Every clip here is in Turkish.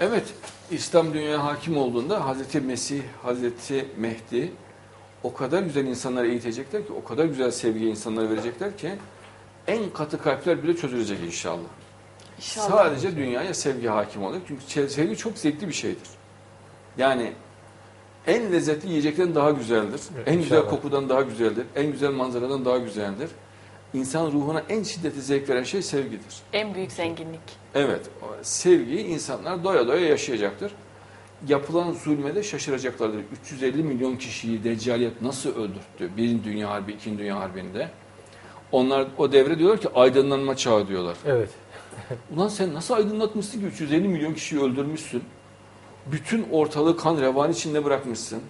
Evet, İslam dünyaya hakim olduğunda Hazreti Mesih, Hazreti Mehdi o kadar güzel insanları eğitecekler ki, o kadar güzel sevgiyi insanlara verecekler ki en katı kalpler bile çözülecek inşallah. İnşallah. Sadece dünyaya sevgi hakim olacak. Çünkü sevgi çok zevkli bir şeydir. Yani en lezzetli yiyecekten daha güzeldir. Evet, en güzel kokudan daha güzeldir. En güzel manzaradan daha güzeldir. İnsan ruhuna en şiddetli zevk veren şey sevgidir. En büyük zenginlik. Evet, sevgiyi insanlar doya doya yaşayacaktır. Yapılan zulme de şaşıracaklardır. 350 milyon kişiyi Deccaliyet nasıl öldürttü? Birinci Dünya Harbi, İkinci Dünya Harbi'nde. Onlar o devre diyorlar ki aydınlanma çağı diyorlar. Evet. Ulan sen nasıl aydınlatmışsın ki 350 milyon kişiyi öldürmüşsün? Bütün ortalığı kan revan içinde bırakmışsın.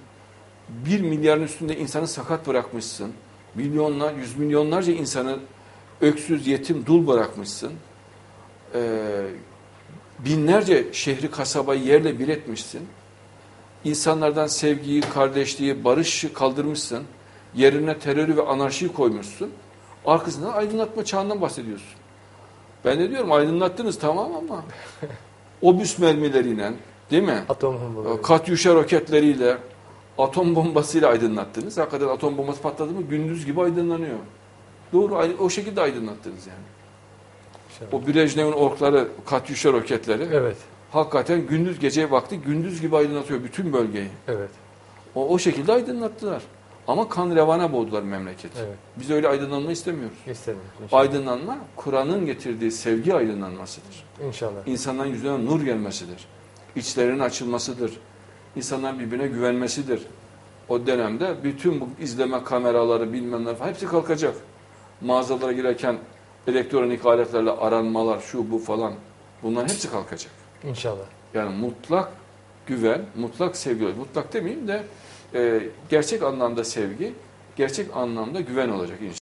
Bir milyarın üstünde insanı sakat bırakmışsın. Milyonlar, yüz milyonlarca insanı öksüz, yetim, dul bırakmışsın. Ee, binlerce şehri, kasabayı yerle bir etmişsin. İnsanlardan sevgiyi, kardeşliği, barışı kaldırmışsın. Yerine terörü ve anarşiyi koymuşsun. Arkasından aydınlatma çağından bahsediyorsun. Ben de diyorum aydınlattınız tamam ama obüs mermileriyle değil mi? Atom bombaları. Katyuşa roketleriyle, atom bombasıyla aydınlattınız. Hakikaten atom bombası patladı mı gündüz gibi aydınlanıyor. Doğru o şekilde aydınlattınız yani. İnşallah. O Brejnev'in orkları, Katyuşa roketleri Evet. hakikaten gündüz gece vakti gündüz gibi aydınlatıyor bütün bölgeyi. Evet. O, o şekilde aydınlattılar. Ama kan revana boğdular memleketi. Evet. Biz öyle aydınlanma istemiyoruz. İnşallah. Aydınlanma Kur'an'ın getirdiği sevgi aydınlanmasıdır. İnşallah. İnsanların yüzüne nur gelmesidir. İçlerinin açılmasıdır. İnsanların birbirine güvenmesidir. O dönemde bütün bu izleme kameraları bilmem ne falan hepsi kalkacak. Mağazalara girerken elektronik aletlerle aranmalar şu bu falan bunların hepsi kalkacak. İnşallah. Yani mutlak güven, mutlak sevgi, mutlak demeyeyim de e, gerçek anlamda sevgi, gerçek anlamda güven olacak inşallah.